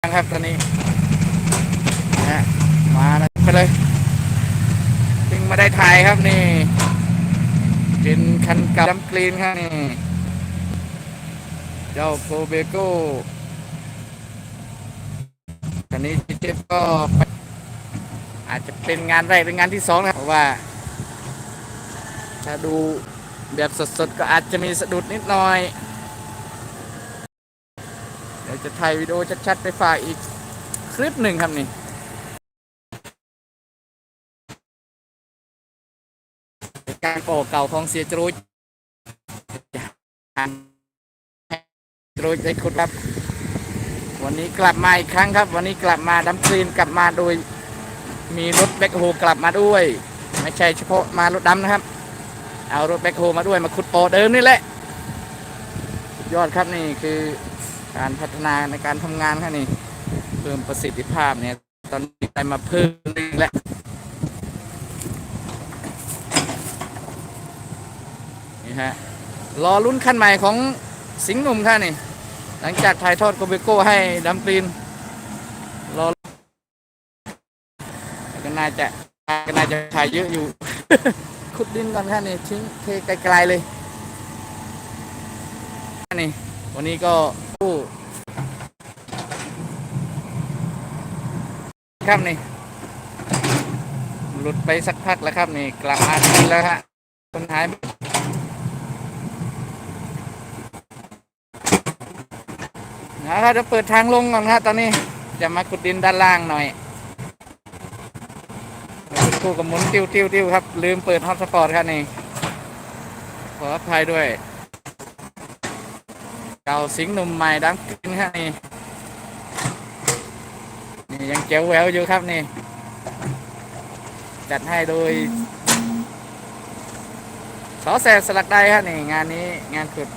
ครับตอนนี้นะมาแล้วไปเลยเพิ่งมาได้ถ่ายครับนี่เป็นคันกับดำกรีนครับนี่เจ้าโกเบโก้คันนี้เจ็บก็อาจจะเป็นงานแรกเป็นงานที่สองนะเพราะว่า ถ้าดูแบบสดๆก็อาจจะมีสะดุดนิดหน่อย ดี๋ยวจะถ่ายวิดีโอชัดๆไปฝากอีกคลิปหนึ่งครับนี่การโปรเก่าของเสียจรูจจรูจได้ขุดครับ วันนี้กลับมาอีกครั้งครับ วันนี้กลับมาดัมคลีนกลับมาโดย มีรถแบ็คโฮกลับมาด้วย ไม่ใช่เฉพาะมารถดำนะครับ เอารถแบ็คโฮมาด้วยมาขุดโปอเดิมนี่แหละยอดครับนี่คือ การพัฒนาในการทำงานครับนี่เพิ่มประสิทธิภาพเนี่ย ตอนนี้ได้มาเพิ่มนึงแล้วนี่ฮะรอลุ้นขั้นใหม่ของสิงห์หนุ่มค่ะนี่ หลังจากถ่ายทอดโกเบโก้ให้ดัมกรีนรอก็น่าจะก็น่าจะถ่ายเยอะอยู่ ขุดดินก่อนค่ะนี่ทิ้งเทไกลๆเลยนี่วันนี้ก็ ครับนี่ หลุดไปสักพักแล้วครับนี่ กลับมาดีแล้วฮะคนหายไปนะครับจะเปิดทางลงก่อนครับตอนนี้จะมาขุดดินด้านล่างหน่อยคู่กับหมุนติ้วติ้วติ้วครับ ลืมเปิดฮอตสปอร์ตครับนี่ขออภัยด้วย เก่าสิงหนุ่มใหม่ดังกึนครับนี่ นี่ยังเจ๋วแหววอยู่ครับนี่ จัดให้โดยสอแสบสลักใดครับนี่งานนี้งานขุด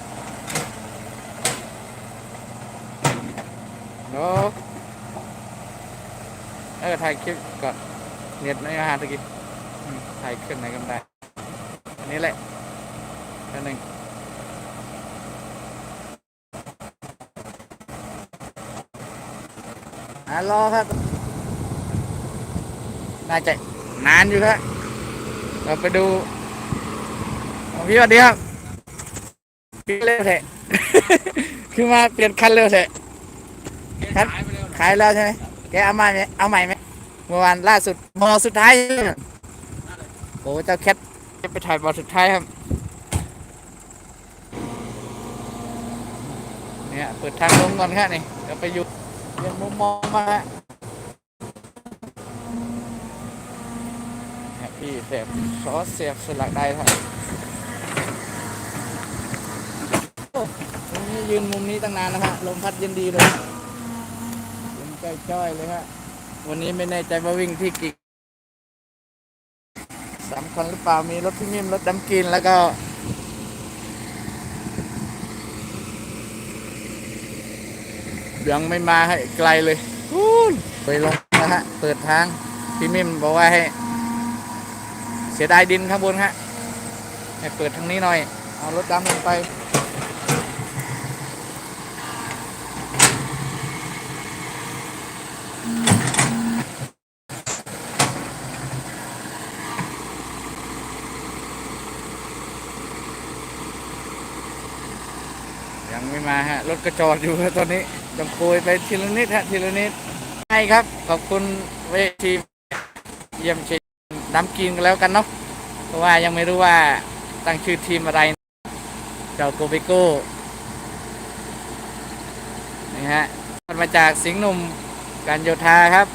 โน้เออถ่ายคลิปก่อนเน็ตไม่อาหารตะกี้ถ่ายขึ้นไหนก็ได้อันนี้แหละอันหนึ่งารอครับ น่าจะนานอยู่ครับ เราไปดูของพี่สวัสดีครับพี่เร็วเถอะคือมาเปลี่ยนคันเร็วเถอะคันขายแล้วใช่ไหมแกเอามาไหมเอาใหม่ไหมเมื่อวานล่าสุดบอลสุดท้ายโอ้เจ้าแคทไปถ่ายบอลสุดท้ายครับเนี่ยเปิดทางลงก่อนครับนี่เดี๋ยวไปอยู่ เรียนมุมมองมาฮะเนี่ยพี่เสียบซอสเสียบสลักได้ครับตรงนี้ยืนมุมนี้ตั้งนานนะฮะลมพัดเย็นดีเลยเย็นจ้อยๆเลยฮะวันนี้ไม่แน่ใจว่าวิ่งที่กี่สามคันหรือเปล่ามีรถพี่มิมรถดำกินแล้วก็ ยังไม่มาให้ไกลเลยพูนไปลงนะฮะ เปิดทาง พี่มิมบอกว่าให้ เสียดายดินข้างบนฮะให้เปิดทางนี้หน่อย เอารถดำลงไป ยังไม่มาฮะ รถกระจอดอยู่ตอนนี้ต้องโกยไปทีละนิดฮะทีละนิดให้ครับ ขอบคุณเวทีเยี่ยมชียร์น้ำกินกันแล้วกันเนาะเพราะว่ายังไม่รู้ว่าตั้งชื่อทีมอะไร เจ้าโกเบโก้นี่ฮะมาจากสิงห์หนุ่มการโยธาครับ